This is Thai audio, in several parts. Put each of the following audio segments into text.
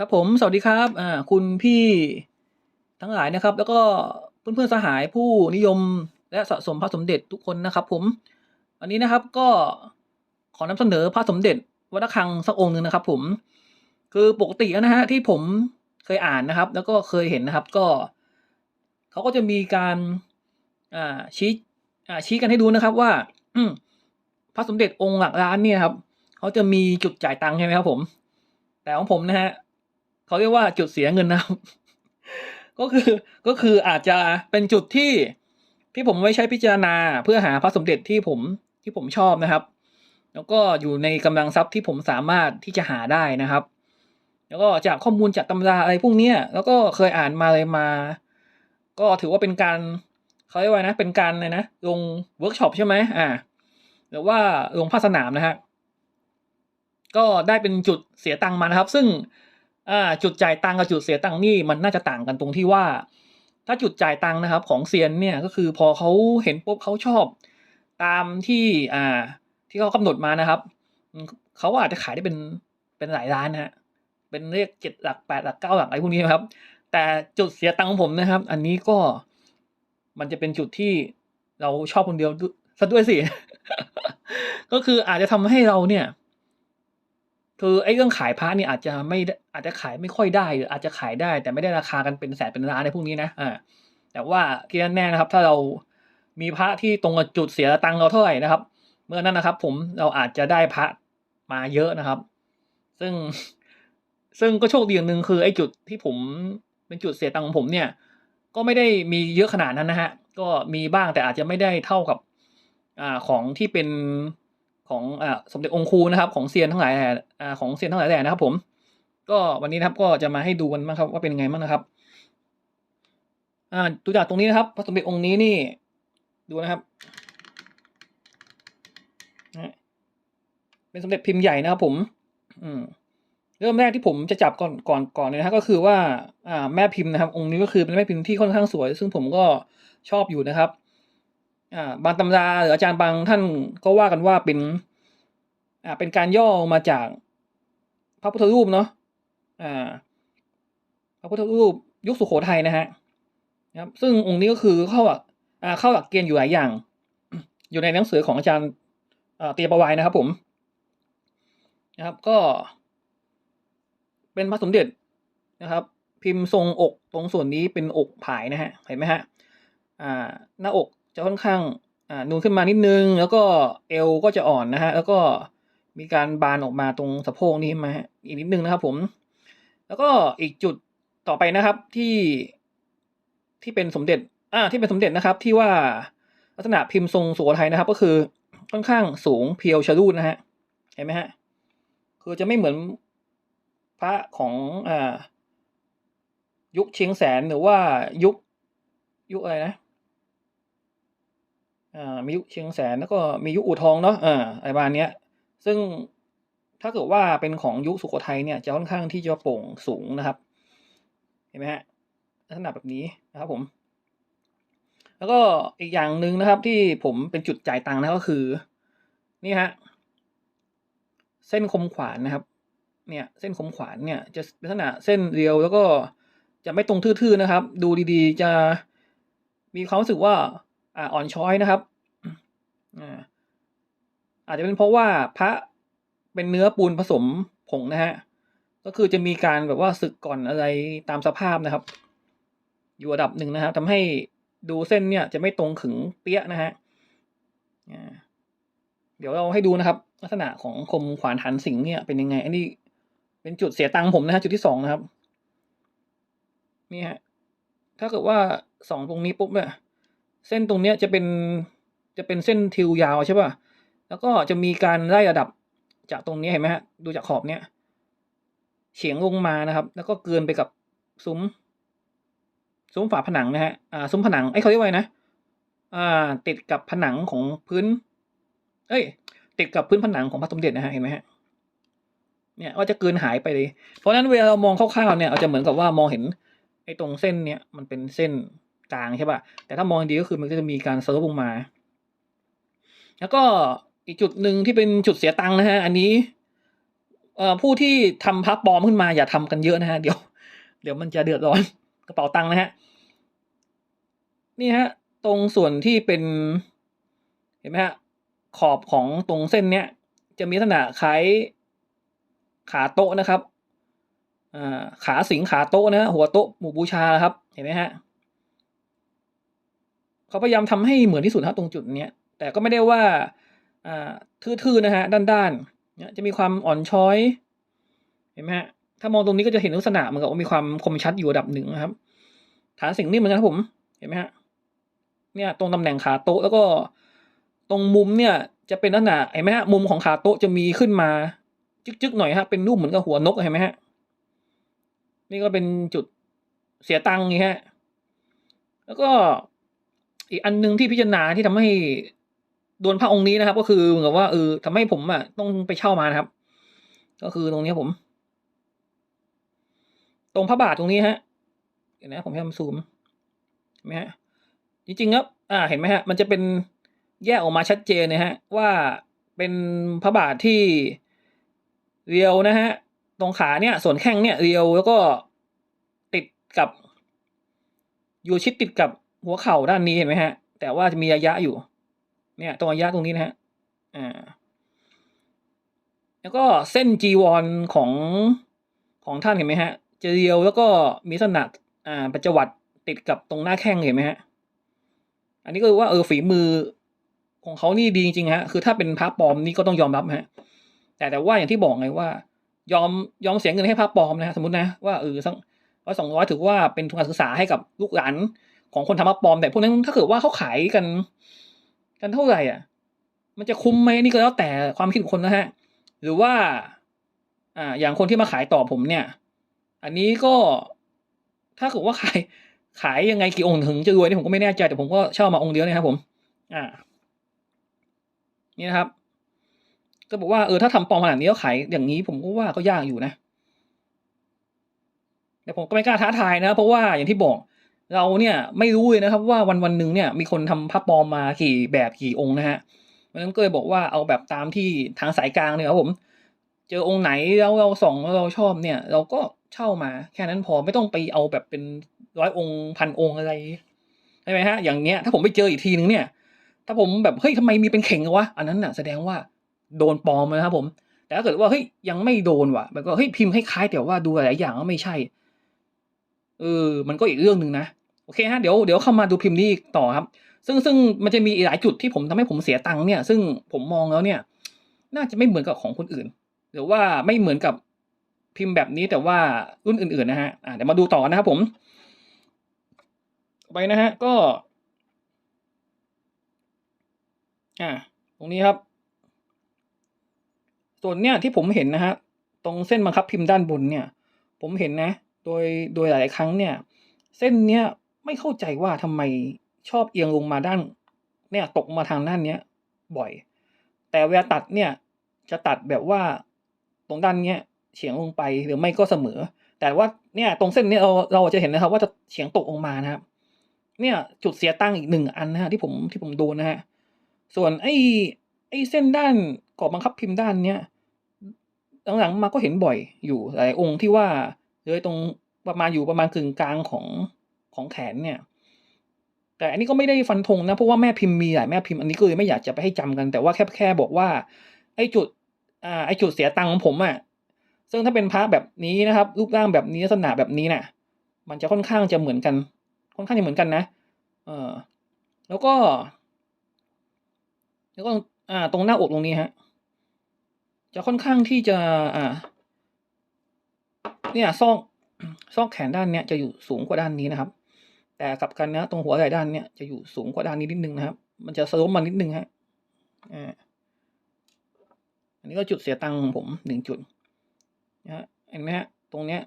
ครับผมสวัสดีครับอ่าคุณพี่ทั้งหลายนะครับ แล้วก็เพื่อนๆสหายผู้นิยมและสะสมพระสมเด็จทุกคนนะครับ ผมอันนี้นะครับก็ขอนำเสนอพระสมเด็จวัดระฆังสักองค์หนึ่งนะครับ ผม คือปกตินะฮะที่ผมเคยอ่านนะครับ แล้วก็เคยเห็นนะครับ ก็เขาก็จะมีการอ่าชี้อ่าชี้กันให้ดูนะครับว่าพระสมเด็จองค์หลักล้านเนี่ยครับเขาจะมีจุดจ่ายตังค์ใช่ไหมครับ ผม แต่ของผมนะฮะ เขาเรียกว่าจุดเสียเงินนะครับ ก็คือก็คืออาจจะเป็นจุดที่ที่ผมไว้ใช้พิจารณาเพื่อหาพระสมเด็จที่ผมที่ผมชอบนะครับ แล้วก็อยู่ในกำลังทรัพย์ที่ผมสามารถที่จะหาได้นะครับ แล้วก็จากข้อมูลจากตำราอะไรพวกเนี้ยแล้วก็เคยอ่านมาเลยมา ก็ถือว่าเป็นการเขาเรียกว่านะ เป็นการเลยนะลงเวิร์กช็อปใช่ไหมอ่าหรือว่าลงภาคสนามนะฮะก็ได้เป็นจุดเสียตังค์มานะครับ ซึ่ง อ่าจุดจ่ายตังกับจุดเสียตังนี่มันน่าจะต่างกันตรงที่ว่า ถ้าจุดจ่ายตังนะครับ ของเซียนเนี่ยก็คือพอเขาเห็นปุ๊บเขาชอบ ตามที่อ่าที่เขากำหนดมานะครับเขาอาจจะขายได้เป็นเป็นหลายล้านนะฮะเป็นเลขเจ็ดหลักแปดหลักเก้าหลักอะไรพวกนี้นครับ แต่จุดเสียตังของผมนะครับ อันนี้ก็มันจะเป็นจุดที่เราชอบคนเดียวซะด้วยสิ ก็คืออาจจะทำให้เราเนี่ย คือไอ้เรื่องขายพระนี่อาจจะไม่อาจจะขายไม่ค่อยได้หรืออาจจะขายได้ แต่ไม่ได้ราคากันเป็นแสนเป็นล้านในพวกนี้นะอ่าแต่ว่าที่แน่นะครับ ถ้าเรามีพระที่ตรงกับจุดเสียตังค์เราเท่าไหร่นะครับ เมื่อนั้นนะครับ ผมเราอาจจะได้พระมาเยอะนะครับ ซึ่งซึ่งก็โชคดีอย่างหนึ่งคือไอ้จุดที่ผมเป็นจุดเสียตังค์ของผมเนี่ย ก็ไม่ได้มีเยอะขนาดนั้นนะฮะก็มีบ้างแต่อาจจะไม่ได้เท่ากับอ่าของที่เป็น ของอ่าสมเด็จองคูนะครับของเซียนทั้งหลายแหล่อ่าของเซียนทั้งหลายแหล่นะครับ ผม ก็วันนี้นะครับก็จะมาให้ดูกันบ้างครับว่าเป็นยังไงบ้างนะครับ อ่าดูจากตรงนี้นะครับพระสมเด็จองค์นี้นี่ดูนะครับเป็นสมเด็จพิมพ์ใหญ่นะครับ ผม อืมเริ่มแรกที่ผมจะจับก่อนก่อนก่อนเลยนะครับก็คือว่า อ่า แม่พิมพ์นะครับ องค์นี้ก็คือเป็นแม่พิมพ์ที่ค่อนข้างสวย ซึ่งผมก็ชอบอยู่นะครับ อ่า บางตำราหรืออาจารย์บางท่านก็ว่ากันว่าเป็น อ่าเป็นการย่อมาจากพระพุทธรูปเนาะอ่าพระพุทธรูปยุคสุโขทัยนะฮะนะครับซึ่งองค์นี้ก็คือเข้าหลักอ่าเข้าหลักเกณฑ์อยู่หลายอย่าง อยู่ในหนังสือของอาจารย์เตียประวัยนะครับผมนะครับก็ เป็นพระสมเด็จนะครับ พิมพ์ทรงอกตรงส่วนนี้เป็นอกผายนะฮะเห็นไหมฮะอ่าหน้าอกจะค่อนข้างอ่านูนขึ้นมานิดนึง แล้วก็เอวก็จะอ่อนนะฮะแล้วก็ มีการบานออกมาตรงสะโพกนี้มาฮะอีกนิดนึงนะครับผม แล้วก็อีกจุดต่อไปนะครับที่ที่เป็นสมเด็จอ่าที่เป็นสมเด็จนะครับ ที่ว่าลักษณะพิมพ์ทรงสุโขทัยนะครับ ก็คือค่อนข้างสูงเพียวชะลูดนะฮะเห็นไหมฮะคือจะไม่เหมือนพระของอ่ายุคเชียงแสนหรือว่ายุคยุคอะไรนะอ่ามียุคเชียงแสนแล้วก็มียุคอู่ทองเนาะอ่าอะไรประมาณเนี้ย ซึ่งถ้าเกิดว่าเป็นของยุคสุโขทัยเนี่ยจะค่อนข้างที่จะโปร่งสูงนะครับ เห็นไหมฮะลักษณะแบบนี้นะครับผม แล้วก็อีกอย่างหนึ่งนะครับที่ผมเป็นจุดจ่ายตังค์นะก็คือ นี่ฮะเส้นคมขวานนะครับ เนี่ย เส้นคมขวานเนี่ย จะลักษณะเส้นเรียวแล้วก็จะไม่ตรงทื่อๆนะครับ ดูดีๆ จะมีความรู้สึกว่าอ่อนช้อยนะครับอ่า อาจจะเป็นเพราะว่าพระเป็นเนื้อปูนผสมผงนะฮะก็คือจะมีการแบบว่าสึกก่อนอะไรตามสภาพนะครับ อยู่ระดับหนึ่งนะครับทำให้ดูเส้นเนี่ยจะไม่ตรงขึงเปี้ยนะฮะเดี๋ยวเราให้ดูนะครับ ลักษณะของคมขวานหันสิงเนี่ยเป็นยังไง อันนี้เป็นจุดเสียตังค์ผมนะฮะจุดที่สองนะครับ นี่ฮะถ้าเกิดว่าสองตรงนี้ปุ๊บเนี่ยเส้นตรงเนี้ยจะเป็นจะเป็นเส้นทิวยาวใช่ป่ะ แล้วก็จะมีการไล่ระดับจากตรงนี้เห็นไหมฮะดูจากขอบเนี้ยเฉียงลงมานะครับ แล้วก็เกินไปกับซุ้มซุ้มฝาผนังนะฮะอ่าซุ้มผนังไอ้เขาเรียกว่านะอ่าติดกับผนังของพื้น เอ้ย ติดกับพื้นผนังของพระสมเด็จนะฮะเห็นไหมฮะเนี่ยว่าจะเกินหายไปเลย เพราะฉะนั้นเวลาเรามองคร่าวๆเนี่ยเราจะเหมือนกับว่ามองเห็นไอ้ตรงเส้นเนี้ยมันเป็นเส้นกลางใช่ป่ะแต่ถ้ามองดีก็คือมันก็จะมีการเซิร์ฟลงมา แล้วก็ อีกจุดหนึ่งที่เป็นจุดเสียตังค์นะฮะอันนี้เอ่อผู้ที่ทำพระปลอมขึ้นมาอย่าทำกันเยอะนะฮะเดี๋ยว เดี๋ยวมันจะเดือดร้อนกระเป๋าตังค์นะฮะนี่ฮะ ตรงส่วนที่เป็น เห็นไหมฮะขอบของตรงเส้นเนี้ย จะมีลักษณะคล้ายขาโต๊ะนะครับอขาสิงขาโต๊ะนะฮะหัวโต๊ะหมู่บูชาครับ เห็นไหมฮะเขาพยายามทำให้เหมือนที่สุดครับตรงจุดเนี้ยแต่ก็ไม่ได้ว่า ทื่อๆนะฮะด้านๆเนี่ยจะมีความอ่อนช้อย เห็นไหมฮะถ้ามองตรงนี้ก็จะเห็นลักษณะเหมือนกับว่ามีความคมชัดอยู่ระดับหนึ่งนะครับ ฐานสิ่งนี้เหมือนกันครับผมเห็นไหมฮะเนี่ยตรงตำแหน่งขาโต๊ะแล้วก็ตรงมุมเนี่ยจะเป็นลักษณะเห็นไหมฮะมุมของขาโต๊ะจะมีขึ้นมาจึ๊กๆหน่อยฮะเป็นรูปเหมือนกับหัวนกเห็นไหมฮะนี่ก็เป็นจุดเสียตังค์ไงฮะแล้วก็อีกอันหนึงที่พิจารณาที่ทำให้ โดนพระองค์นี้นะครับ ก็คือเหมือนกับว่าเออทำให้ผมอะต้องไปเช่ามานะครับ ก็คือตรงนี้ผม ตรงพระบาทตรงนี้ฮะเห็นไหมผมพยายามซูมเห็นไหมฮะจริงๆครับอ่าเห็นไหมฮะ มันจะเป็นแยกออกมาชัดเจนนะฮะ ว่าเป็นพระบาทที่เรียวนะฮะ ตรงขาเนี่ย ส่วนแข้งเนี่ยเรียวแล้วก็ติดกับ อยู่ชิดติดกับหัวเข่าด้านนี้เห็นไหมฮะ แต่ว่าจะมีระยะอยู่ เนี่ยตรงระยะตรงนี้นะฮะอ่าแล้วก็เส้นจีวรของของท่านเห็นไหมฮะจะเรียวแล้วก็มีลักษณะอ่าประจวัตติดกับตรงหน้าแข้งเห็นไหมฮะอันนี้ก็คือว่าเออฝีมือของเขานี่ดีจริงๆฮะคือถ้าเป็นพระปลอมนี่ก็ต้องยอมรับฮะแต่แต่ว่าอย่างที่บอกไงว่า ยอมยอมเสียเงินให้พระปลอมนะฮะสมมตินะว่าเออสักร้อยสองร้อยถือว่าเป็นทุนการศึกษาให้กับลูกหลานของคนทำพระปลอม แต่พวกนั้นถ้าเกิดว่าเขาขายกัน กันเท่าไหร่อะ มันจะคุ้มไหมนี่ก็แล้วแต่ความคิดของคนนะฮะ หรือว่า อ่า อย่างคนที่มาขายต่อผมเนี่ย อันนี้ก็ถ้าเกิดว่าขายขายยังไงกี่องค์ถึงจะรวยนี่ผมก็ไม่แน่ใจแต่ผมก็เช่ามาองค์เดียวนะครับผม อ่า นี่นะครับ ก็บอกว่าเออถ้าทำปลอมขนาดนี้แล้วขายอย่างนี้ผมก็ว่าก็ยากอยู่นะแต่ผมก็ไม่กล้าท้าทายนะ เพราะว่าอย่างที่บอก เราเนี่ยไม่รู้เลยนะครับว่าวันวันหนึ่งเนี่ยมีคนทำภาพปลอมมากี่แบบกี่องค์นะฮะเพราะฉะนั้นก็เลยบอกว่าเอาแบบตามที่ทางสายกลางเนี่ยครับผม เจอองค์ไหนแล้วเราส่องแล้วเราชอบเนี่ย เราก็เช่ามาแค่นั้นพอไม่ต้องไปเอาแบบเป็นร้อยองค์พันองค์อะไรใช่ไหมฮะอย่างเงี้ยถ้าผมไปเจออีกทีนึงเนี่ย ถ้าผมแบบเฮ้ยทำไมมีเป็นเข่งวะอันนั้นน่ะแสดงว่าโดนปลอมนะครับผม แต่ถ้าเกิดว่าเฮ้ยยังไม่โดนว่ะมันก็เฮ้ยพิมพ์ให้คล้ายแต่ว่าดูหลายอย่างก็ไม่ใช่เออมันก็อีกเรื่องหนึ่งนะ โอเคฮะเดี๋ยวเดี๋ยวเข้ามาดูพิมพ์นี้ต่อครับ ซึ่งซึ่งมันจะมีหลายจุดที่ผมทำให้ผมเสียตังค์เนี่ย ซึ่งผมมองแล้วเนี่ย น่าจะไม่เหมือนกับของคนอื่น หรือว่าไม่เหมือนกับพิมพ์แบบนี้แต่ว่ารุ่นอื่นๆนะฮะอ่าเดี๋ยวมาดูต่อนะครับผมไปนะฮะก็อ่าตรงนี้ครับ ส่วนเนี้ยที่ผมเห็นนะฮะตรงเส้นบังคับพิมพ์ด้านบนเนี่ย ผมเห็นนะ โดยโดยหลายครั้งเนี่ย เส้นเนี้ย ไม่เข้าใจว่าทำไมชอบเอียงลงมาด้าน เนี่ยตกมาทางด้านเนี้ยบ่อย แต่เวลาตัดเนี่ยจะตัดแบบว่าตรงด้านเนี้ยเฉียงลงไปหรือไม่ก็เสมอ แต่ว่าเนี่ยตรงเส้นเนี้ยเราเราจะเห็นนะครับ ว่าจะเฉียงตกลงมานะครับ เนี่ยจุดเสียตั้งอีกหนึ่งอันนะฮะที่ผมที่ผมโดนนะฮะส่วนไอ้ไอ้เส้นด้านกรอบบังคับพิมพ์ด้านเนี้ยหลังๆมาก็เห็นบ่อยอยู่หลายองค์ที่ว่าเลยตรงประมาณอยู่ประมาณกึ่งกลางของ ของแขนเนี่ย แต่อันนี้ก็ไม่ได้ฟันธงนะ เพราะว่าแม่พิมพ์มีหลายแม่พิมพ์อันนี้ก็เลยไม่อยากจะไปให้จำกัน แต่ว่าแค่แค่บอกว่า ไอ้จุดอ่าไอ้จุดเสียตังค์ของผมอะ่ะซึ่งถ้าเป็นพระแบบนี้นะครับ รูปร่างแบบนี้ลักษณะแบบนี้น่ะ มันจะค่อนข้างจะเหมือนกัน ค่อนข้างจะเหมือนกันนะเออแล้วก็ แล้วก็อ่า ตรงหน้าอกตรงนี้ฮะ จะค่อนข้างที่จะ อ่า เนี่ยซอกซอกแขนด้านเนี้ยจะอยู่สูงกว่าด้านนี้นะครับ แต่กลับกันนะตรงหัวไหล่ด้านเนี้ยจะอยู่สูงกว่าด้านนี้นิดนึงนะครับ มันจะสโลปมานิดนึงฮะอ่าอันนี้ก็จุดเสียตังค์ของผมหนึ่งจุดนะฮะเห็นไหมฮะตรงเนี้ย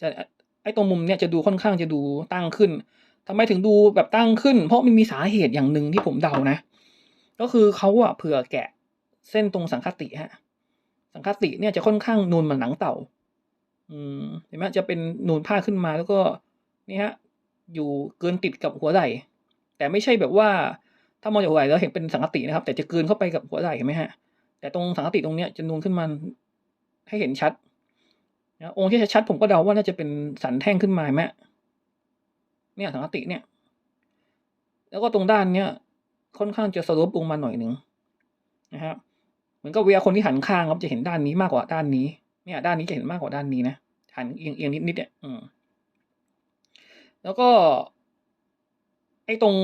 จะไอ้ตรงมุมเนี้ยจะดูค่อนข้างจะดูตั้งขึ้นทำไมถึงดูแบบตั้งขึ้น เพราะมันมีสาเหตุอย่างหนึ่งที่ผมเดานะ ก็คือเขาอะเผื่อแกะเส้นตรงสังคติฮะสังคติเนี่ยจะค่อนข้างนูนเหมือนหนังเต่า อืมเห็นไหมจะเป็นนูนผ้าขึ้นมาแล้วก็นี่ฮะ อยู่เกินติดกับหัวไหล่แต่ไม่ใช่แบบว่า ถ้ามองจากหัวไหล่แล้วเห็นเป็นสังคตินะครับ แต่จะเกินเข้าไปกับหัวไหล่เห็นไหมฮะ แต่ตรงสังคติตรงเนี้ยจะนูนขึ้นมาให้เห็นชัดนะองค์ที่ชัดผมก็เดาว่าน่าจะเป็นสันแท่งขึ้นมาแม่เนี่ยสังกติเนี่ย แล้วก็ตรงด้านเนี้ยค่อนข้างจะสลบลงมาหน่อยหนึ่งนะครับเหมือนกับเวลาคนที่หันข้างครับจะเห็นด้านนี้มากกว่าด้านนี้ เนี่ย ด้านนี้จะเห็นมากกว่าด้านนี้นะหันเอียงเอียงนิดนิดๆเนี่ยอืม แล้วก็ ไอ้ตรง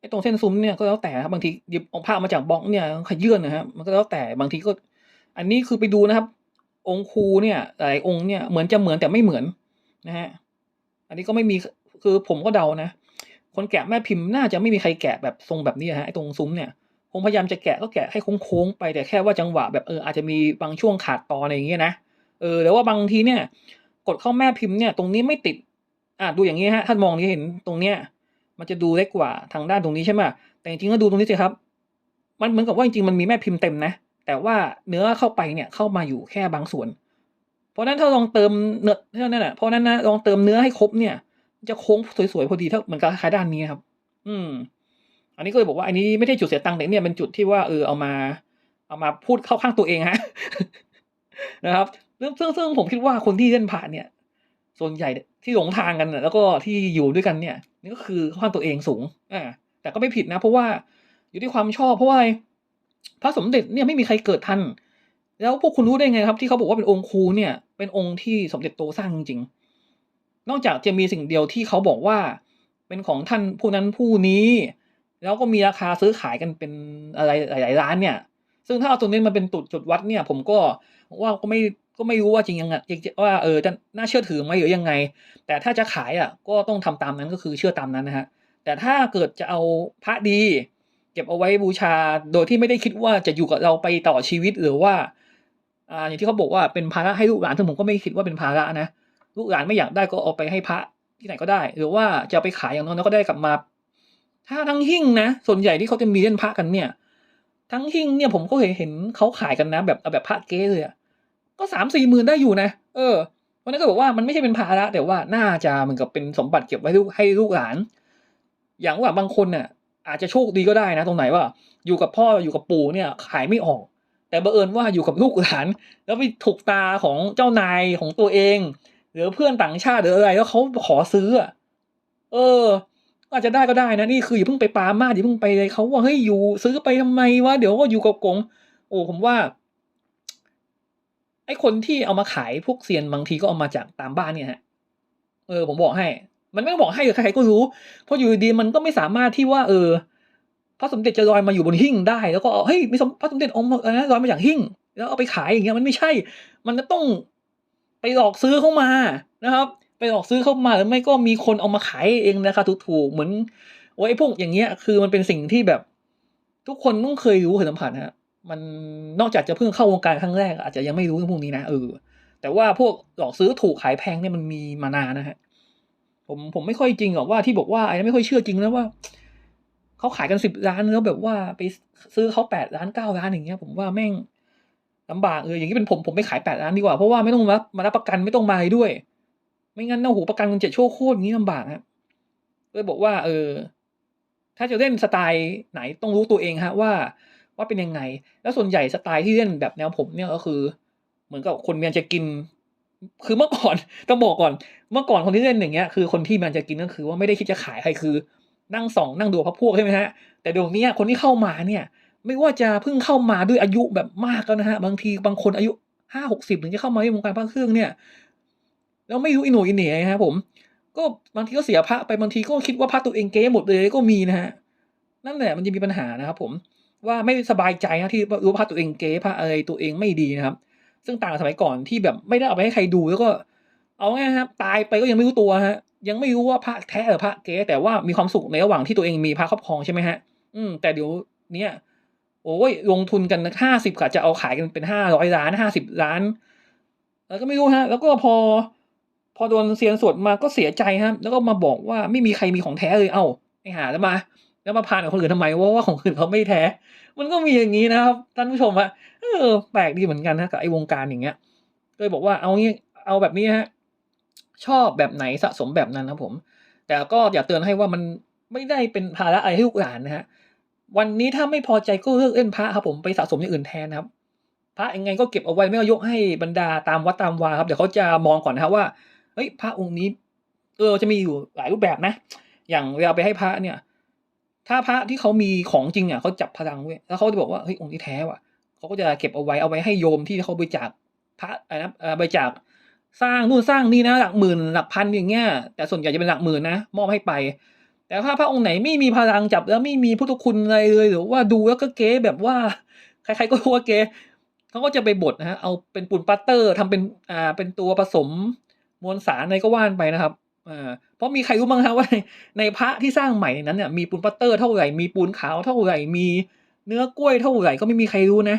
ไอ้ตรงเส้นซุ้มเนี่ยก็แล้วแต่ครับบางทีหยิบเอาผ้ามาจากบล็อกเนี่ยขยื่นนะครับมันก็แล้วแต่บางทีก็ อันนี้คือไปดูนะครับ องค์ครูเนี่ยหลายองค์เนี่ยเหมือนจะเหมือนแต่ไม่เหมือนนะฮะอันนี้ก็ไม่มีคือผมก็เดานะคนแกะแม่พิมพ์น่าจะไม่มีใครแกะแบบทรงแบบนี้นะฮะไอ้ตรงซุ้มเนี่ยผมพยายามจะแกะก็แกะให้โค้งๆไปแต่แค่ว่าจังหวะแบบเอออาจจะมีบางช่วงขาดตอนอะไรอย่างเงี้ยนะเออแต่ว่าบางทีเนี่ย กดเข้าแม่พิมพ์เนี่ย ตรงนี้ไม่ติด อะดูอย่างนี้ฮะท่านมองนี่เห็นตรงเนี้ย มันจะดูเล็กกว่าทางด้านตรงนี้ใช่ไหมแต่จริงๆก็ดูตรงนี้สิครับ มันเหมือนกับว่าจริงๆมันมีแม่พิมพ์เต็มนะ แต่ว่าเนื้อเข้าไปเนี่ยเข้ามาอยู่แค่บางส่วน เพราะนั้นถ้าลองเติมเนื้อเท่านั้นแหละเพราะนั้นนะลองเติมเนื้อให้ครบเนี่ย จะโค้งสวยๆพอดีเท่าเหมือนกับคล้ายด้านนี้ครับ อืม อันนี้ก็เลยบอกว่าอันนี้ไม่ได้จุดเสียตังค์แต่เนี่ยเป็นจุดที่ว่าเออเอามา เอามาพูดเข้าข้างตัวเองฮะนะครับซึ่งซึ่งผมคิดว่าคนที่เล่นผ่านเนี่ย ส่วนใหญ่ที่หลงทางกันแล้วก็ที่อยู่ด้วยกันเนี่ยนี่ก็คือเข้าข้างตัวเองสูงอ่าแต่ก็ไม่ผิดนะ เพราะว่าอยู่ที่ความชอบเพราะว่าพระสมเด็จเนี่ยไม่มีใครเกิดทัน แล้วพวกคุณรู้ได้ไงครับ ที่เขาบอกว่าเป็นองค์ครูเนี่ย เป็นองค์ที่สมเด็จโตสร้างจริงนอกจากจะมีสิ่งเดียวที่เขาบอกว่า เป็นของท่านผู้นั้นผู้นี้ แล้วก็มีราคาซื้อขายกันเป็นอะไรหลาย ๆ ร้านเนี่ย ซึ่งถ้าเอาตัวนี้มาเป็นตุดจุดวัดเนี่ย ผมก็ว่าก็ไม่ ก็ไม่รู้ว่าจริงยังไงจริงว่าเออจะน่าเชื่อถือไหมหรือยังไง แต่ถ้าจะขายอะก็ต้องทำตามนั้นก็คือเชื่อตามนั้นนะฮะแต่ถ้าเกิดจะเอาพระดี เก็บเอาไว้บูชาโดยที่ไม่ได้คิดว่าจะอยู่กับเราไปต่อชีวิตหรือว่าอ่าอย่างที่เขาบอกว่าเป็นภาระให้ลูกหลานซึ่งผมก็ไม่คิดว่าเป็นภาระนะลูกหลานไม่อยากได้ก็เอาไปให้พระที่ไหนก็ได้ หรือว่าจะไปขายอย่างน้อยก็ได้กลับมา ถ้าทั้งหิ้งนะ ส่วนใหญ่ที่เขาจะมีเล่นพระกันเนี่ย ทั้งหิ้งเนี่ยผมก็เห็นเห็นเขาขายกันนะ แบบเอาแบบพระเก๊เลยอะ ก็สามสี่หมื่นได้อยู่นะ เออวันนั้นก็บอกว่ามันไม่ใช่เป็นภาระแต่ว่าน่าจะเหมือนกับเป็นสมบัติเก็บไว้ลูกให้ลูกหลาน อย่างว่าบางคนเนี่ยอาจจะโชคดีก็ได้นะ ตรงไหนว่าอยู่กับพ่ออยู่กับปู่เนี่ยขายไม่ออก แต่บังเอิญว่าอยู่กับลูกหลาน แล้วไปถูกตาของเจ้านายของตัวเอง หรือเพื่อนต่างชาติหรืออะไรแล้วเขาขอซื้อเออก็อาจจะได้ก็ได้นะนี่คืออย่าเพิ่งไปปามาอย่าเพิ่งไปเลยเขาว่าเฮ้ยอยู่ซื้อไปทำไมวะเดี๋ยวก็อยู่กับกงโอ้ผมว่า ไอ้คนที่เอามาขายพวกเซียนบางทีก็เอามาจากตามบ้านเนี่ยฮะ เออ ผมบอกให้ มันไม่ต้องบอกให้ใครก็รู้ เพราะอยู่ดีมันก็ไม่สามารถที่ว่า เออ พระสมเด็จจะลอยมาอยู่บนหิ้งได้ แล้วก็เฮ้ยมีสมพระสมเด็จองค์ลอยมาจากหิ้ง แล้วเอาไปขายอย่างเงี้ยมันไม่ใช่ มันก็ต้องไปหลอกซื้อเข้ามานะครับ ไปหลอกซื้อเข้ามาหรือไม่ก็มีคนเอามาขายเองนะคะถูกๆเหมือนโอ้ยไอพวกอย่างเงี้ย คือมันเป็นสิ่งที่แบบ ทุกคนต้องเคยรู้เคยสัมผัสฮะ มันนอกจากจะเพิ่งเข้าวงการครั้งแรก อาจจะยังไม่รู้เรื่องพวกนี้นะเออแต่ว่าพวกหลอกซื้อถูกขายแพงเนี่ยมันมีมานานนะฮะผมผมไม่ค่อยจริงหรอกว่าที่บอกว่าไอ้ไม่ค่อยเชื่อจริงนะว่าเขาขายกันสิบล้านแล้วแบบว่าไปซื้อเขาแปดล้านเก้าล้านอย่างเงี้ย ผมว่าแม่งลำบากเอออย่างนี้เป็นผมผมไม่ขายแปดล้านดีกว่าเพราะว่าไม่ต้องมามารับประกันไม่ต้องมาด้วย ไม่งั้นนะโหประกันเงินจ็ดชั่วโคตรอย่างนี้ลำบากฮะเลยบอกว่า เออ ถ้าจะเล่นสไตล์ไหนต้องรู้ตัวเองฮะว่า ว่าเป็นยังไง แล้วส่วนใหญ่สไตล์ที่เล่นแบบแนวผมเนี่ยก็คือ เหมือนกับคนมันจะกิน คือเมื่อก่อนต้องบอกก่อน เมื่อก่อนคนที่เล่นอย่างเงี้ยคือคนที่มันจะกินก็คือว่าไม่ได้คิดจะขายใครคือ นั่งส่องนั่งดูพักพวกใช่ไหมฮะ แต่เดี๋ยวนี้คนที่เข้ามาเนี่ย ไม่ว่าจะเพิ่งเข้ามาด้วยอายุแบบมากแล้วนะฮะ บางทีบางคนอายุห้าหกสิบถึงจะเข้ามาในวงการพระเครื่องเนี่ย แล้วไม่รู้อิโหนอิเหน่ครับผม ก็บางทีก็เสียพระไปบางทีก็คิดว่าพระตัวเองเก๊หมดเลยก็มีนะฮะนั่นแหละมันจะมีปัญหานะครับผม ว่าไม่สบายใจนะที่รู้ว่าพะตัวเองเก๊พระอะไรตัวเองไม่ดีนะครับ ซึ่งต่างกับสมัยก่อนที่แบบไม่ได้เอาไปให้ใครดูแล้วก็ เอาง่ายครับตายไปก็ยังไม่รู้ตัวฮะ ยังไม่รู้ว่าพระแท้หรือพระเก๊แต่ว่ามีความสุขในระหว่างที่ตัวเองมีพระครอบครองใช่ไหมฮะ อืม แต่เดี๋ยวเนี้ยโอ้ยลงทุนกันห้าสิบกะจะเอาขายกันเป็นห้าร้อยล้านห้าสิบล้าน แล้วก็ไม่รู้ฮะ แล้วก็พอ พอโดนเซียนสวดมาก็เสียใจฮะ แล้วก็มาบอกว่าไม่มีใครมีของแท้เลย เอ้าไอหาแล้วมา แล้วมาพานกับคนอื่นทำไมว่าว่าของอื่นเขาไม่แท้ มันก็มีอย่างนี้นะครับท่านผู้ชมอะเออแปลกดีเหมือนกันนะกับไอ้วงการอย่างเงี้ยก็เลยบอกว่าเอางี้เอาแบบนี้ฮะชอบแบบไหนสะสมแบบนั้นนะผม แต่ก็อยากเตือนให้ว่ามันไม่ได้เป็นภาระอะไรให้ลูกหลานนะฮะวันนี้ถ้าไม่พอใจก็เลิกเล่นพระครับผมไปสะสมอย่างอื่นแทนนะครับ พระยังไงก็เก็บเอาไว้ไม่เอายกให้บรรดาตามวัดตามวาครับเดี๋ยวเขาจะมองก่อนนะครับว่าเฮ้ยพระองค์นี้ เออจะมีอยู่หลายรูปแบบนะ อย่างเวลาไปให้พระเนี่ย ถ้าพระที่เขามีของจริงอะเขาจับพลังเว้ยแล้วเขาจะบอกว่าเฮ้ยองค์นี้แท้ว่ะเขาก็จะเก็บเอาไว้เอาไว้ให้โยมที่เขาบริจาคพระอะไรนะบริจาคสร้างนู่นสร้างนี่นะหลักหมื่นหลักพันอย่างเงี้ยแต่ส่วนใหญ่จะเป็นหลักหมื่นนะมอบให้ไป แต่ถ้าพระองค์ไหนไม่มีพลังจับแล้วไม่มีพุทธคุณอะไรเลยหรือว่าดูแล้วก็เก๊แบบว่า ใครๆก็รู้ว่าเก๊เขาก็จะไปบดนะฮะเอาเป็นปูนปัตเตอร์ทำเป็นอ่าเป็นตัวผสมมวลสารอะไรก็ว่านไปนะครับ เพราะมีใครรู้บ้างครับว่าในพระที่สร้างใหม่นั้นเนี่ยมีปูนปัตเตอร์เท่าไหร่มีปูนขาวเท่าไหร่มีเนื้อกล้วยเท่าไหร่ก็ไม่มีใครรู้นะ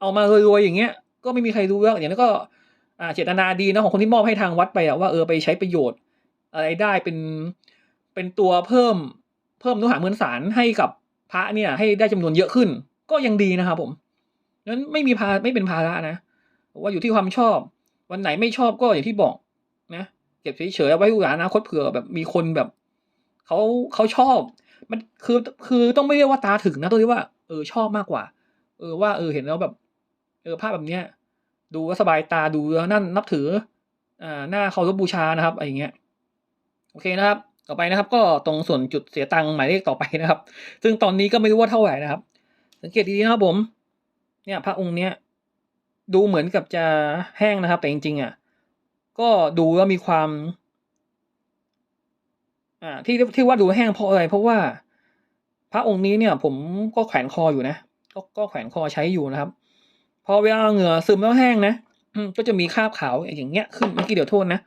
เอามารวยๆอย่างเงี้ย ก็ไม่มีใครรู้แล้วอย่างนั้นก็เจตนาดีนะของคนที่มอบให้ทางวัดไปอะว่าเออไปใช้ประโยชน์ อะไรได้เป็นเป็นตัวเพิ่มเพิ่มเนื้อหาเมือนสารให้กับพระเนี่ย ให้ได้จำนวนเยอะขึ้น ก็ยังดีนะครับผมนั้นไม่มีภาไม่เป็นภาระนะว่าอยู่ที่ความชอบ วันไหนไม่ชอบก็อย่างที่บอก เก็บเฉยๆเอาไว้ดูอนาคตเผื่อแบบมีคนแบบเขาเขาชอบ มันคือคือต้องไม่เรียกว่าตาถึงนะต้องเรียกว่าเออชอบมากกว่า เออว่าเออเห็นแล้วแบบ เออภาพแบบเนี้ย ดูก็สบายตาดูแล้วนั่นนับถือ อ่าหน้าเคารพบูชานะครับอะไรเงี้ยโอเคนะครับ ต่อไปนะครับ ก็ตรงส่วนจุดเสียตังค์หมายเลขต่อไปนะครับ ซึ่งตอนนี้ก็ไม่รู้ว่าเท่าไหร่นะครับ สังเกตดีๆนะครับผม เนี่ย พระองค์เนี้ยดูเหมือนกับจะแห้งนะครับ แต่จริงๆอะ ก็ดูแล้วมีความ อ่า ที่ที่ว่าดูแห้งเพราะอะไร เพราะว่า พระองค์นี้เนี่ย ผมก็แขวนคออยู่นะก็ก็แขวนคอใช้อยู่นะครับ พอเวลาเหงื่อซึมแล้วแห้งนะก็จะมีคราบขาวอย่างเงี้ยขึ้นเมื่อกี้เดี๋ยวโทษนะ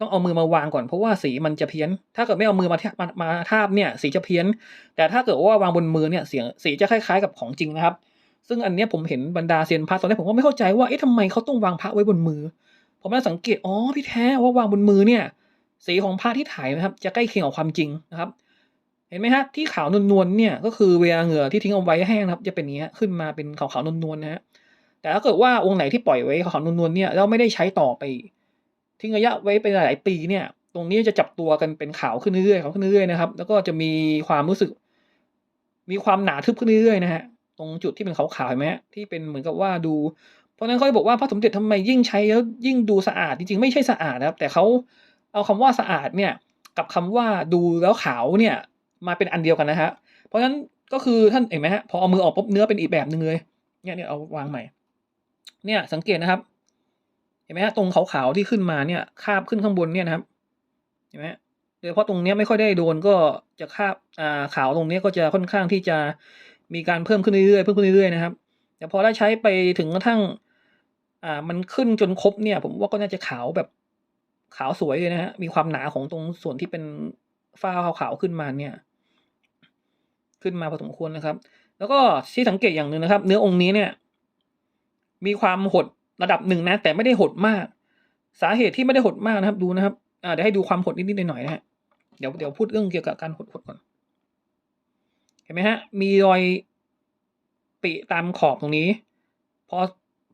ต้องเอามือมาวางก่อนเพราะว่าสีมันจะเพี้ยน ถ้าเกิดไม่เอามือมาทามามาทาบเนี่ย สีจะเพี้ยน แต่ถ้าเกิดว่าวางบนมือเนี่ยเสียงสีจะคล้ายๆกับของจริงนะครับ ซึ่งอันเนี้ยผมเห็นบรรดาเซียนพระตอนแรกผมก็ไม่เข้าใจว่าเอ๊ะทำไมเขาต้องวางพระไว้บนมือ ผมมาสังเกต อ๋อที่แท้ว่าวางบนมือเนี่ย สีของพระที่ถ่ายนะครับ จะใกล้เคียงกับความจริงนะครับ เห็นไหมฮะ ที่ขาวนวลๆเนี่ย ก็คือเวลาเหงื่อที่ทิ้งเอาไว้แห้งนะครับ จะเป็นอย่างเงี้ย ขึ้นมาเป็นขาวๆนวลๆนะฮะ แต่ถ้าเกิดว่าองค์ไหนที่ปล่อยไว้ขาวๆนวลๆเนี่ย แล้วไม่ได้ใช้ต่อไป ทิ้งระยะไว้เป็นหลายปีเนี่ย ตรงนี้จะจับตัวกันเป็นขาวขึ้นเรื่อยๆขาวขึ้นเรื่อยๆนะครับ แล้วก็จะมีความรู้สึก มีความหนาทึบขึ้นเรื่อยๆนะฮะ ตรงจุดที่เป็นขาวๆเห็นไหมฮะที่เป็นเหมือนกับว่าดู เพราะนั้นเขาจะบอกว่าพระสมเด็จทำไมยิ่งใช้แล้วยิ่งดูสะอาดจริงๆไม่ใช่สะอาดนะครับแต่เขาเอาคำว่าสะอาดเนี่ยกับคำว่าดูแล้วขาวเนี่ยมาเป็นอันเดียวกันนะฮะเพราะฉะนั้นก็คือท่านเห็นไหมฮะพอเอามือออกปุ๊บเนื้อเป็นอีกแบบหนึ่งเลยเนี่ยเนี่ยเอาวางใหม่ เนี่ยสังเกตนะครับ เห็นไหมฮะตรงขาวๆที่ขึ้นมาเนี่ยคาบขึ้นข้างบนเนี่ยนะครับ เห็นไหมโดยเฉพาะตรงเนี้ยไม่ค่อยได้โดนก็จะคาบอ่าขาวตรงเนี้ยก็จะค่อนข้างที่จะมีการเพิ่มขึ้นเรื่อยๆเพิ่มขึ้นเรื่อยๆนะครับแต่พอได้ใช้ไปถึงกระทั่ง อ่า มันขึ้นจนครบเนี่ย ผมว่าก็น่าจะขาวแบบขาวสวยเลยนะฮะ มีความหนาของตรงส่วนที่เป็นฝ้าขาวๆขึ้นมาเนี่ย ขึ้นมาพอสมควรนะครับ แล้วก็ที่สังเกตอย่างหนึ่งนะครับ เนื้อองค์นี้เนี่ย มีความหดระดับหนึ่งนะ แต่ไม่ได้หดมาก สาเหตุที่ไม่ได้หดมากนะครับ ดูนะครับอ่าเดี๋ยวให้ดูความหดนิดๆหน่อยๆนะฮะเดี๋ยวเดี๋ยวพูดเรื่องเกี่ยวกับการหดหดก่อน เห็นไหมฮะ มีรอยปิตามขอบตรงนี้ พอ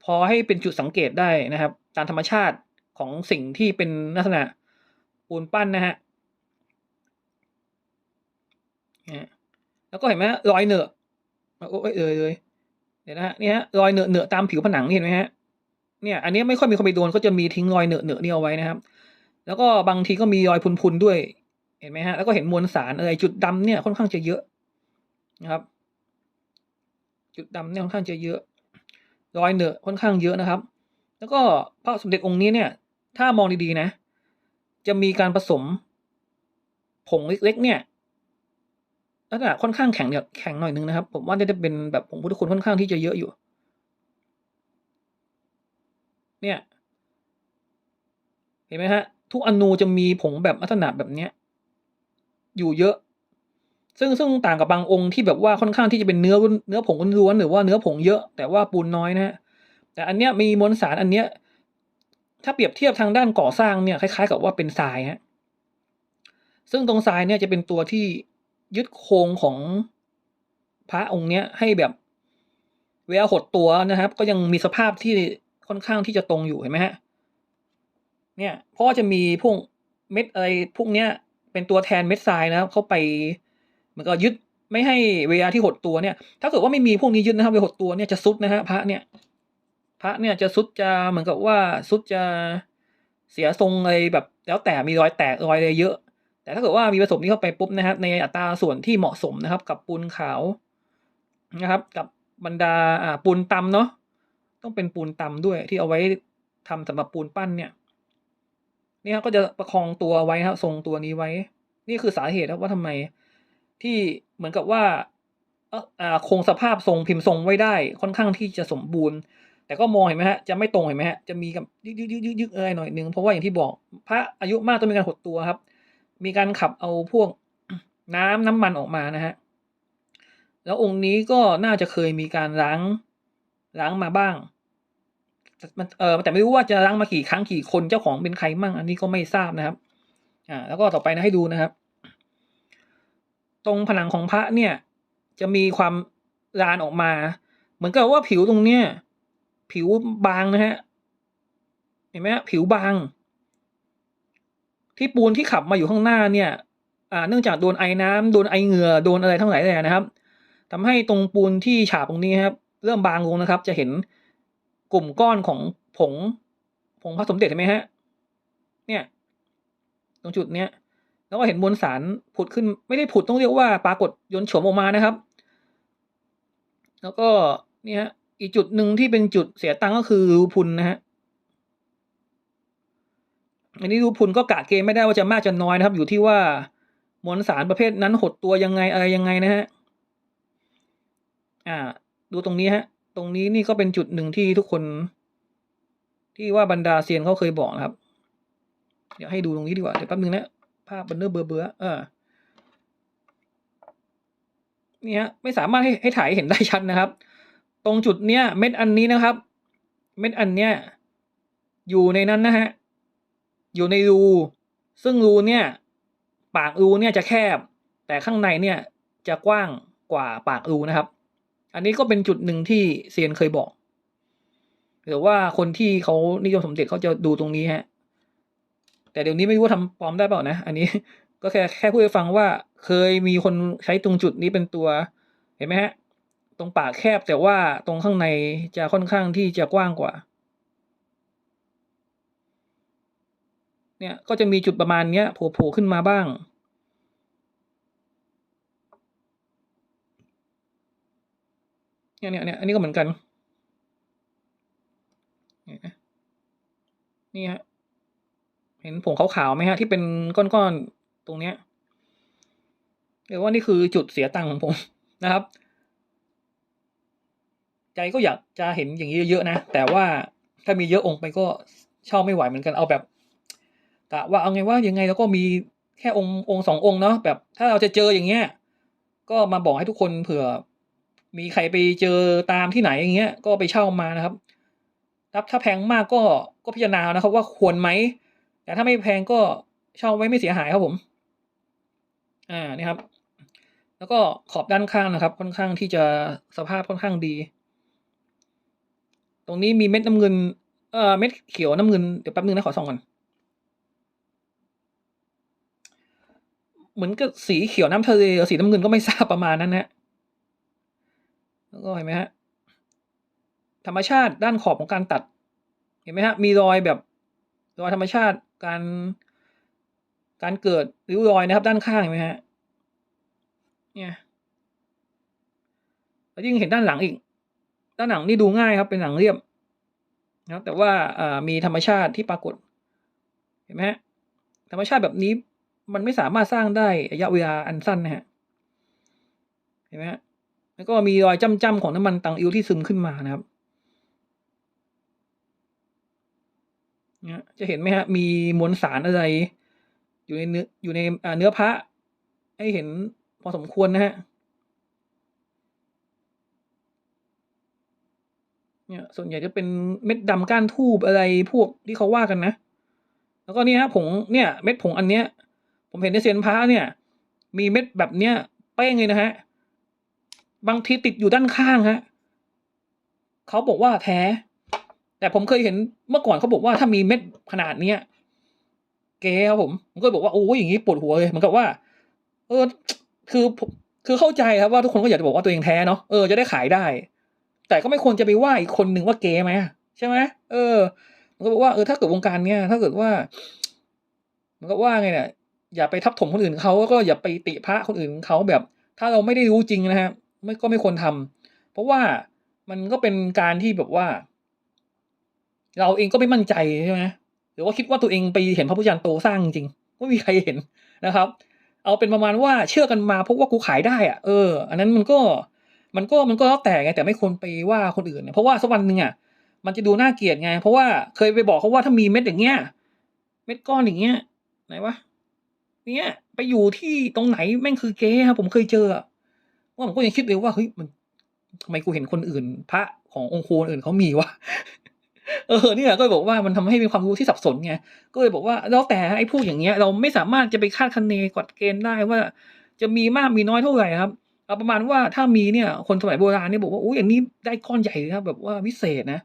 พอให้เป็นจุดสังเกตได้นะครับ ตามธรรมชาติของสิ่งที่เป็นลักษณะปูนปั้นนะฮะแล้วก็เห็นไหมฮะรอยเหนอะโอ้ยเอยเลยเดี๋ยวนะฮะนี่ฮะรอยเหนอะเหนอะตามผิวผนังนี่เห็นไหมฮะเนี่ย อันนี้ไม่ค่อยมีคนไปโดนก็จะมีทิ้งรอยเหนอะเหนอะนี่เอาไว้นะครับ แล้วก็บางทีก็มีรอยพุนๆด้วย เห็นไหมฮะแล้วก็เห็นมวลสารอะไรจุดดำเนี่ยค่อนข้างจะเยอะนะครับ จุดดำเนี่ยค่อนข้างจะเยอะ รอยเหนอะค่อนข้างเยอะนะครับ แล้วก็พระสมเด็จองค์นี้เนี่ย ถ้ามองดีๆนะ จะมีการผสมผงเล็ก ๆ เนี่ยลักษณะค่อนข้างแข็งเนี่ยแข็งหน่อยนึงนะครับ ผมว่าจะเป็นแบบผงพุทธคุณค่อนข้างที่จะเยอะอยู่ เนี่ย เห็นไหมฮะ ทุกอนูจะมีผงแบบลักษณะแบบเนี้ย อยู่เยอะ ซึ่งซึ่งต่างกับบางองค์ที่แบบว่าค่อนข้างที่จะเป็นเนื้อเนื้อผงล้วนหรือว่าเนื้อผงเยอะ แต่ว่าปูนน้อยนะฮะแต่อันเนี้ยมีมวลสารอันเนี้ยถ้าเปรียบเทียบทางด้านก่อสร้างเนี่ยคล้าย ๆ กับว่าเป็นทรายฮะซึ่งตรงทรายเนี่ยจะเป็นตัวที่ยึดโครงของพระองค์เนี้ยให้แบบเวลาหดตัวนะครับ ก็ยังมีสภาพที่ค่อนข้างที่จะตรงอยู่เห็นไหมฮะเนี่ยเพราะว่าจะมีพวกเม็ดอะไรพวกเนี้ยเป็นตัวแทนเม็ดทรายนะครับเข้าไป มือนกับยึดไม่ให้เวลาที่หดตัวเนี่ย ถ้าเกิดว่าไม่มีพวกนี้ยึดนะครับเวลาหดตัวเนี่ยจะซุดนะฮะพระเนี่ย พระเนี่ยจะสุดจะเหมือนกับว่าสุดจะเสียทรงอะไรแบบแล้วแต่มีรอยแตกรอยอะไรเยอะ แต่ถ้าเกิดว่ามีผสมนี้เข้าไปปุ๊บนะครับ ในอัตราส่วนที่เหมาะสมนะครับ กับปูนขาวนะครับ กับบรรดาอ่าปูนตำเนาะต้องเป็นปูนตำด้วยที่เอาไว้ทำสำหรับปูนปั้นเนี่ยนี่ครับก็จะประคองตัวไว้ครับทรงตัวนี้ไว้ นี่คือสาเหตุครับว่าทำไม ที่เหมือนกับว่าเออคงสภาพทรงพิมพ์ทรงไว้ได้ค่อนข้างที่จะสมบูรณ์ แต่ก็มองเห็นไหมฮะจะไม่ตรงเห็นไหมฮะจะมีกับยึกยึกยึกยึกอะไรหน่อยนึงเพราะว่าอย่างที่บอก พระอายุมากต้องมีการหดตัวครับ มีการขับเอาพวกน้ำน้ำมันออกมานะฮะแล้วองค์นี้ก็น่าจะเคยมีการล้างล้างมาบ้างแต่มันเออแต่ไม่รู้ว่าจะล้างมากี่ครั้งกี่คนเจ้าของเป็นใครมั่ง อันนี้ก็ไม่ทราบนะครับ อ่า แล้วก็ต่อไปนะให้ดูนะครับ ตรงผนังของพระเนี่ย จะมีความลานออกมา เหมือนกับว่าผิวตรงเนี้ยผิวบางนะฮะเห็นไหมผิวบาง ที่ปูนที่ขับมาอยู่ข้างหน้าเนี่ย อ่า เนื่องจากโดนไอ้น้ำโดนไอเหงื่อโดนอะไรทั้งหลายแหล่นะครับทำให้ตรงปูนที่ฉาบตรงนี้ครับ เริ่มบางลงนะครับ จะเห็นกลุ่มก้อนของผงผงพระสมเด็จเห็นไหมฮะ เนี่ย ตรงจุดเนี้ย แล้วก็เห็นมวลสารผุดขึ้น ไม่ได้ผุดต้องเรียกว่าปรากฏยนต์โฉมออกมานะครับ แล้วก็นี่ฮะอีกจุดหนึ่งที่เป็นจุดเสียตังค์ก็คือรูพุนนะฮะอันนี้รูพุนก็กะเกณฑ์ไม่ได้ว่าจะมากจะน้อยนะครับ อยู่ที่ว่ามวลสารประเภทนั้นหดตัวยังไงอะไรยังไงนะฮะอ่า ดูตรงนี้ฮะ ตรงนี้นี่ก็เป็นจุดหนึ่งที่ทุกคน ที่ว่าบรรดาเซียนเขาเคยบอกนะครับ เดี๋ยวให้ดูตรงนี้ดีกว่าเดี๋ยวแป๊บนึงนะาพบันเนอร์เบอร์เบอร์เออนี่ฮะไม่สามารถให้ให้ถ่ายเห็นได้ชัดนะครับ ตรงจุดเนี้ยเม็ดอันนี้นะครับ เม็ดอันเนี้ยอยู่ในนั้นนะฮะอยู่ในรูซึ่งรูเนี่ย ปากรูเนี่ยจะแคบ แต่ข้างในเนี่ยจะกว้างกว่าปากรูนะครับ อันนี้ก็เป็นจุดหนึ่งที่เซียนเคยบอก หรือว่าคนที่เขานิยมสมเด็จเขาจะดูตรงนี้ฮะ แต่เดี๋ยวนี้ไม่รู้ว่าทำปลอมได้เปล่านะ อันนี้ก็แค่แค่พูดให้ฟังว่าเคยมีคนใช้ตรงจุดนี้เป็นตัว เห็นไหมฮะ ตรงปากแคบแต่ว่าตรงข้างในจะค่อนข้างที่จะกว้างกว่า เนี่ยก็จะมีจุดประมาณเนี้ยโผล่ขึ้นมาบ้างเนี่ยเนี่ยเนี่ยอันนี้ก็เหมือนกัน นี่ยนะนี่ฮะ เห็นผงขาวๆไหมฮะที่เป็นก้อนๆตรงเนี้ยเรียกว่านี่คือจุดเสียตังค์ของผมนะครับ ใจก็อยากจะเห็นอย่างนี้เยอะๆนะ แต่ว่าถ้ามีเยอะองค์ไปก็เช่าไม่ไหวเหมือนกันเอาแบบกะว่าเอาไงว่ายังไงเราก็มีแค่องค์องค์สององค์เนาะแบบ ถ้าเราจะเจออย่างเงี้ยก็มาบอกให้ทุกคนเผื่อ มีใครไปเจอตามที่ไหนอย่างเงี้ยก็ไปเช่ามานะครับรับถ้าแพงมากก็ก็พิจารณานะครับว่าควรไหม แต่ถ้าไม่แพงก็เช่าไว้ไม่เสียหายครับผม อ่านี่ครับ แล้วก็ขอบด้านข้างนะครับ ค่อนข้างที่จะสภาพค่อนข้างดี ตรงนี้มีเม็ดน้ำเงิน เอ่อเม็ดเขียวน้ำเงินเดี๋ยวแป๊บนึงนะขอส่องก่อนเหมือนกับสีเขียวน้ำทะเลสีน้ำเงินก็ไม่ทราบประมาณนั้นนะแล้วก็เห็นไหมฮะธรรมชาติด้านขอบของการตัด เห็นไหมฮะมีรอยแบบรอยธรรมชาติ การ การเกิดริ้วรอยนะครับ ด้านข้างนไหมฮะเนี่ยแล้วยิ่งเห็นด้านหลังอีก ด้านหลังนี่ดูง่ายครับเป็นหลังเรียบนะครับแต่ว่าอ่ามีธรรมชาติที่ปรากฏ เห็นไหมฮะธรรมชาติแบบนี้มันไม่สามารถสร้างได้ระยะเวลาอันสั้นนะฮะเห็นไหมฮะแล้วก็มีรอยจ้ำๆของน้ำมันตังอิวที่ซึมขึ้นมานะครับ จะเห็นไหมฮะมีมวลสารอะไร อยู่ในเนื้ออยู่ในเนื้อพระ ให้เห็นพอสมควรนะฮะเนี่ยส่วนใหญ่จะเป็นเม็ดดำก้านทูบอะไรพวกที่เขาว่ากันนะ แล้วก็นี่ฮะผงเนี่ยเม็ดผงอันเนี้ย ผมเห็นในเซียนพระเนี่ย มีเม็ดแบบเนี้ยเป้งเลยนะฮะบางทีติดอยู่ด้านข้างฮะเขาบอกว่าแท้ แต่ผมเคยเห็นเมื่อก่อนเขาบอกว่าถ้ามีเม็ดขนาดเนี้ยเก๋ครับผมผมก็บอกว่าโอ้ยอย่างนี้ปวดหัวเลยเหมือนกับว่า เออ คือคือเข้าใจครับว่าทุกคนก็อยากจะบอกว่าตัวเองแท้เนาะเออจะได้ขายได้ แต่ก็ไม่ควรจะไปว่าอีกคนหนึ่งว่าเก๋ไหมใช่ไหมเออมันก็บอกว่าเออถ้าเกิดวงการเนี้ยถ้าเกิดว่า มันก็ว่าไงเนี่ยอย่าไปทับถมคนอื่นเขาแล้วก็อย่าไปติพระคนอื่นเขาแบบ ถ้าเราไม่ได้รู้จริงนะฮะไม่ก็ไม่ควรทำเพราะว่ามันก็เป็นการที่แบบว่า เราเองก็ไม่มั่นใจใช่ไหมหรือว่าคิดว่าตัวเองไปเห็นพระพุทธยันโตสร้างจริงไม่มีใครเห็นนะครับ เอาเป็นประมาณว่าเชื่อกันมาเพราะว่ากูขายได้อะเออ อันนั้นมันก็มันก็มันก็แล้วแต่ไงแต่ไม่ควรไปว่าคนอื่นเนี่ยเพราะว่าสักวันหนึ่งอะมันจะดูน่าเกลียดไง เพราะว่าเคยไปบอกเขาว่าถ้ามีเม็ดอย่างเงี้ยเม็ดก้อนอย่างเงี้ยไหนวะเนี้ยไปอยู่ที่ตรงไหนแม่งคือเก๊ครับผมเคยเจอว่าผมก็ยังคิดเลยว่าเฮ้ยมันทำไมกูเห็นคนอื่น พระขององค์โคนอื่นเขามีวะ เออเนี่ยก็เลยบอกว่ามันทำให้มีความรู้ที่สับสนไงก็เลยบอกว่าแล้วแต่ไอ้พูดอย่างเงี้ยเราไม่สามารถจะไปคาดคะเนกฎเกณฑ์ได้ว่า จะมีมากมีน้อยเท่าไหร่ครับเอาประมาณว่าถ้ามีเนี่ย คนสมัยโบราณเนี่ยบอกว่าอุ้ยอันนี้ได้ก้อนใหญ่ครับแบบว่าวิเศษนะ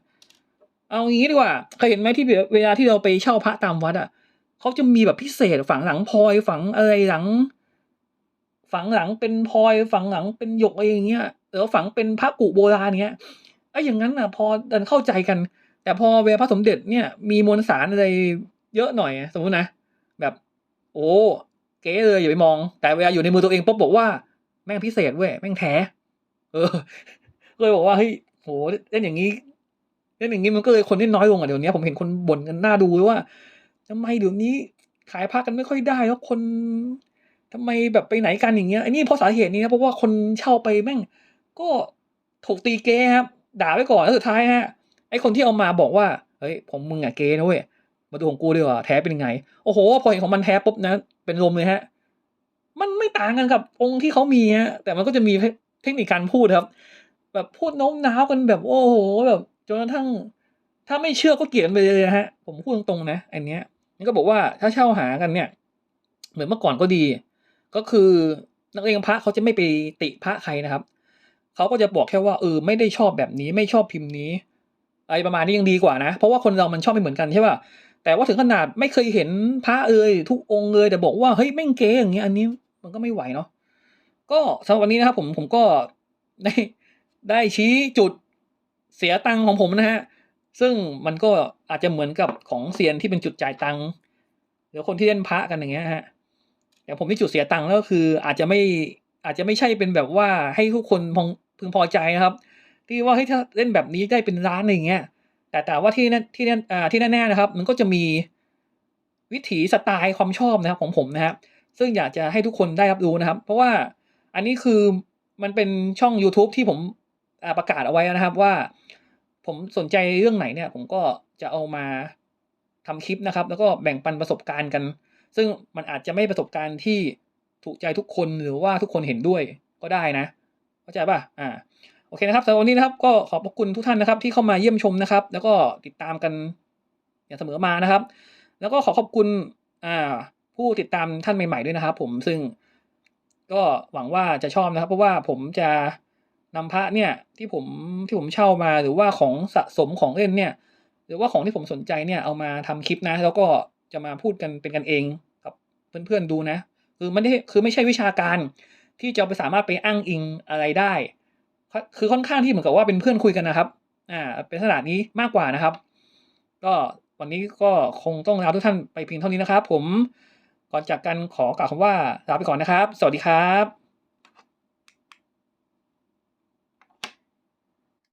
เอาอย่างนี้ดีกว่าเคยเห็นไหมที่เวลาที่เราไปเช่าพระตามวัดอะเขาจะมีแบบพิเศษฝังหลังพลอยฝังอะไรหลัง ฝังหลังเป็นพลอยฝังหลังเป็นหยกอะไรอย่างเงี้ยหรือฝังเป็นพระกุโบราณเงี้ยไอ้อย่างนั้นอะ พอเดินเข้าใจกัน แต่พอเวพระสมเด็จเนี่ยมีมวลสารอะไรเยอะหน่อย สมมตินะ แบบ โอ้เก๋เลยอย่าไปมอง แต่เวลาอยู่ในมือตัวเองปุ๊บบอกว่าแม่งพิเศษเว้ยแม่งแท้ เออเลยบอกว่าเฮ้ยโหเล่นอย่างนี้เล่นอย่างนี้มันก็เลยคนเล่น้อยลงอะเดี๋ยวนี้ผมเห็นคนบ่นกันหน้าดูเลยว่าทำไมเดี๋ยวนี้ขายผ้ากันไม่ค่อยได้แล้วคนทำไมแบบไปไหนกันอย่างเงี้ยไอ้นี่เพราะสาเหตุนี้นะเพราะว่าคนเช่าไปแม่ง ก็ถูกตีเกครับด่าไว้ก่อนแล้วสุดท้ายฮะ ไอ้คนที่เอามาบอกว่าเฮ้ยผมมึงอะเกนะเว้ยมาดูของกูดีกว่าแท้เป็นยังไง โอ้โห พอเห็นของมันแท้ปุ๊บนะ เป็นลมเลยฮะ มันไม่ต่างกันกับองค์ที่เขามีฮะแต่มันก็จะมีเทคนิคการพูดครับ แบบพูดโน้มน้าวกันแบบโอ้โหแบบจนกระทั่ง ถ้าไม่เชื่อก็เกลียดไปเลยฮะ ผมพูดตรงๆนะอันเนี้ยนี่ก็บอกว่าถ้าเช่าหากันเนี่ย เหมือนเมื่อก่อนก็ดี ก็คือนักเรียนพระเขาจะไม่ไปติพระใครนะครับเขาก็จะบอกแค่ว่าเออไม่ได้ชอบแบบนี้ไม่ชอบพิมพ์นี้ อะไรประมาณนี้ยังดีกว่านะ เพราะว่าคนเรามันชอบไม่เหมือนกันใช่ป่ะแต่ว่าถึงขนาดไม่เคยเห็นพระเอ่ยทุกองค์เลยแต่บอกว่าเฮ้ยแม่งเก๋อย่างเงี้ยอันนี้มันก็ไม่ไหวเนาะก็สำหรับวันนี้นะครับผมผมก็ได้ได้ชี้จุดเสียตังค์ของผมนะฮะซึ่งมันก็อาจจะเหมือนกับของเซียนที่เป็นจุดจ่ายตังค์หรือคนที่เล่นพระกันอย่างเงี้ยฮะแต่ผมที่จุดเสียตังค์แล้วคืออาจจะไม่อาจจะไม่ใช่เป็นแบบว่าให้ทุกคนพึงพอใจนะครับ ที่ว่าเฮ้ยถ้าเล่นแบบนี้ได้เป็นล้านอะไรเงี้ยแต่แต่ว่าที่นั่นที่นั่นอ่าที่แน่ๆนะครับ มันก็จะมีวิถีสไตล์ความชอบนะครับของผมนะครับซึ่งอยากจะให้ทุกคนได้รับรู้นะครับ เพราะว่าอันนี้คือมันเป็นช่อง YouTube ที่ผมประกาศเอาไว้นะครับว่า ผมสนใจเรื่องไหนเนี่ย ผมก็จะเอามาทำคลิปนะครับ แล้วก็แบ่งปันประสบการณ์กัน ซึ่งมันอาจจะไม่ประสบการณ์ที่ถูกใจทุกคนหรือว่าทุกคนเห็นด้วยก็ได้นะเข้าใจป่ะอ่า โอเคนะครับสำหรับวันนี้นะครับก็ขอบพระคุณทุกท่านนะครับ ที่เข้ามาเยี่ยมชมนะครับ แล้วก็ติดตามกันอย่างเสมอมานะครับ แล้วก็ขอขอบคุณอ่าผู้ติดตามท่านใหม่ๆด้วยนะครับ ผมซึ่งก็หวังว่าจะชอบนะครับ เพราะว่าผมจะนำพระเนี่ยที่ผมที่ผมเช่ามาหรือว่าของสะสมของเล่นเนี่ย หรือว่าของที่ผมสนใจเนี่ยเอามาทำคลิปนะ แล้วก็จะมาพูดกันเป็นกันเองกับเพื่อนๆดูนะ คือไม่ได้คือไม่ใช่วิชาการที่จะไปสามารถไปอ้างอิงอะไรได้ คือค่อนข้างที่เหมือนกับว่าเป็นเพื่อนคุยกันนะครับ อ่า เป็นขนาดนี้มากกว่านะครับ ก็วันนี้ก็คงต้องลาทุกท่านไปเพียงเท่านี้นะครับ ผมก่อนจากกันขอกล่าวคำว่าลาไปก่อนนะครับ สวัสดีครับ